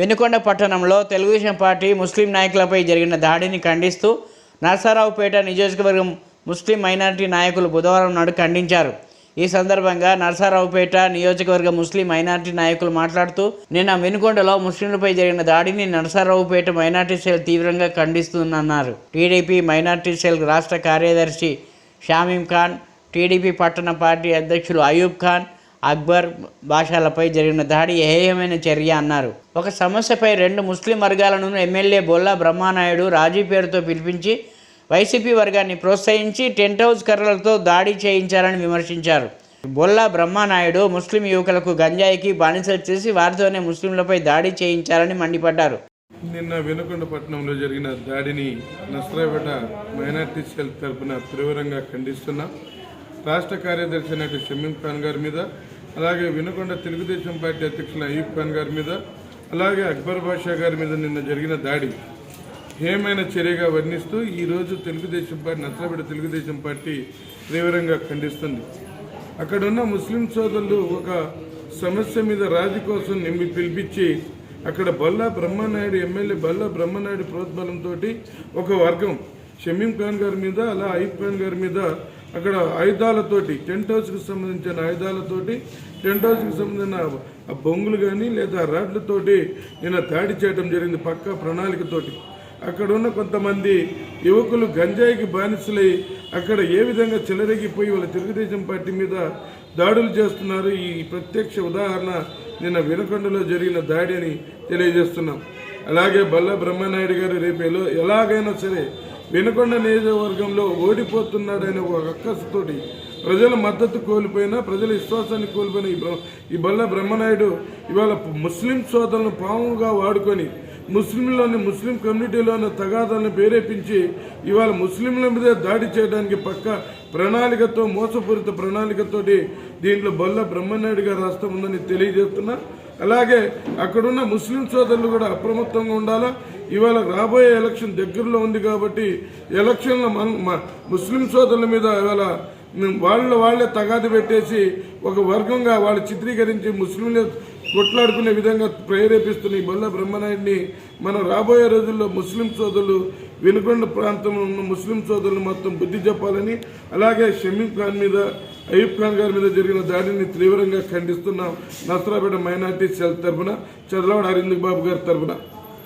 వెనుకొండ పట్టణంలో Telugu Desam party Muslim నాయకులపై జరిగిన దాడిని ఖండిస్తూ నరసారావుపేట నియోజకవర్గం ముస్లిం మైనారిటీ నాయకులు బుధవారం నాడు ఖండించారు. ఈ సందర్భంగా నర్సారావుపేట నియోజకవర్గ ముస్లిం మైనారిటీ నాయకులు మాట్లాడుతూ నిన్న వెనుకొండలో ముస్లింలపై జరిగిన దాడిని నరసారావుపేట మైనార్టీ సెల్ తీవ్రంగా ఖండిస్తుందన్నారు. టీడీపీ మైనార్టీ సెల్ రాష్ట్ర కార్యదర్శి షామీం ఖాన్ టీడీపీ పట్టణ పార్టీ అధ్యక్షులు అయూబ్ ఖాన్ అక్బర్ భాషలపై జరిగిన దాడి ఏయమైన చర్య అన్నారు. ఒక సమస్యపై రెండు ముస్లిం వర్గాలను ఎమ్మెల్యే బొల్లా బ్రహ్మానాయుడు రాజీ పేరుతో పిలిపించి వైసీపీ వర్గాన్ని ప్రోత్సహించి టెంట్ హౌస్ కర్రలతో దాడి చేయించారని విమర్శించారు. బొల్లా బ్రహ్మానాయుడు ముస్లిం యువకులకు గంజాయికి బానిసలు చేసి వారితోనే ముస్లింలపై దాడి చేయించారని మండిపడ్డారు. నిన్న వెనుకొండ పట్టణంలో జరిగిన దాడిని నస్రాపేట మైనార్టీ సెల్ తరపున తీవ్రంగా ఖండిస్తున్నాం. రాష్ట్ర కార్యదర్శి అయినట్టు షమీం ఖాన్ గారి మీద అలాగే వినుకొండ తెలుగుదేశం పార్టీ అధ్యక్షులు అయ్యూబ్ ఖాన్ గారి మీద అలాగే అక్బర్ బాషా గారి మీద నిన్న జరిగిన దాడి హేమైన చర్యగా వర్ణిస్తూ ఈరోజు తెలుగుదేశం పార్టీ నస్రాపేట తెలుగుదేశం పార్టీ తీవ్రంగా ఖండిస్తుంది. అక్కడున్న ముస్లిం సోదరులు ఒక సమస్య మీద రాజు కోసం నిమ్మి పిలిపించి అక్కడ బల్లా బ్రహ్మనాయుడు ఎమ్మెల్యే బల్లా బ్రహ్మనాయుడు ప్రోద్బలంతో ఒక వర్గం షమీం ఖాన్ గారి మీద అలా అయూబ్ ఖాన్ గారి మీద అక్కడ ఆయుధాలతోటి టెంట్ హౌస్కి సంబంధించిన ఆయుధాలతోటి టెంట్ హౌస్కి సంబంధించిన ఆ బొంగులు కానీ లేదా రాడ్లతోటి నిన్న దాడి చేయడం జరిగింది పక్క ప్రణాళికతోటి. అక్కడ ఉన్న కొంతమంది యువకులు గంజాయికి బానిసలై అక్కడ ఏ విధంగా చెలరేగిపోయి వాళ్ళ తెలుగుదేశం పార్టీ మీద దాడులు చేస్తున్నారు? ఈ ప్రత్యక్ష ఉదాహరణ నిన్న వినకొండలో జరిగిన దాడి అని తెలియజేస్తున్నాం. అలాగే బల్ల బ్రహ్మనాయుడు గారు రేపు ఎలాగైనా సరే వెనుకొండ నియోజకవర్గంలో ఓడిపోతున్నాడనే ఒక అక్కసుతోటి ప్రజల మద్దతు కోల్పోయినా ప్రజల విశ్వాసాన్ని కోల్పోయిన ఈ ఈ బల్ల బ్రహ్మనాయుడు ఇవాళ ముస్లిం సోదరులను పాముగా వాడుకొని ముస్లింలోని ముస్లిం కమ్యూనిటీలోని తగాదాలను ప్రేరేపించి ఇవాళ ముస్లింల మీద దాడి చేయడానికి పక్క ప్రణాళికతో మోసపూరిత ప్రణాళికతోటి దీంట్లో బల్ల బ్రహ్మనాయుడు గారు ఉందని తెలియజేస్తున్నా. అలాగే అక్కడున్న ముస్లిం సోదరులు కూడా అప్రమత్తంగా ఉండాలా? ఇవాళ రాబోయే ఎలక్షన్ దగ్గరలో ఉంది కాబట్టి ఎలక్షన్లో మన ముస్లిం సోదరుల మీద ఇవాళ వాళ్ళ వాళ్ళే తగాది పెట్టేసి ఒక వర్గంగా వాళ్ళు చిత్రీకరించి ముస్లింలు కొట్లాడుకునే విధంగా ప్రేరేపిస్తున్న ఈ బొల్ల బ్రహ్మనాయుడిని మనం రాబోయే రోజుల్లో ముస్లిం సోదరులు వెనుకొండ ప్రాంతంలో ఉన్న ముస్లిం సోదరులు మొత్తం బుద్ధి చెప్పాలని అలాగే షమీం ఖాన్ మీద అయూబ్ ఖాన్ గారి మీద జరిగిన దాడిని తీవ్రంగా ఖండిస్తున్నాం నసరాపేట మైనార్టీ సెల్ తరఫున చదలవాడ అరవింద్ బాబు గారి తరఫున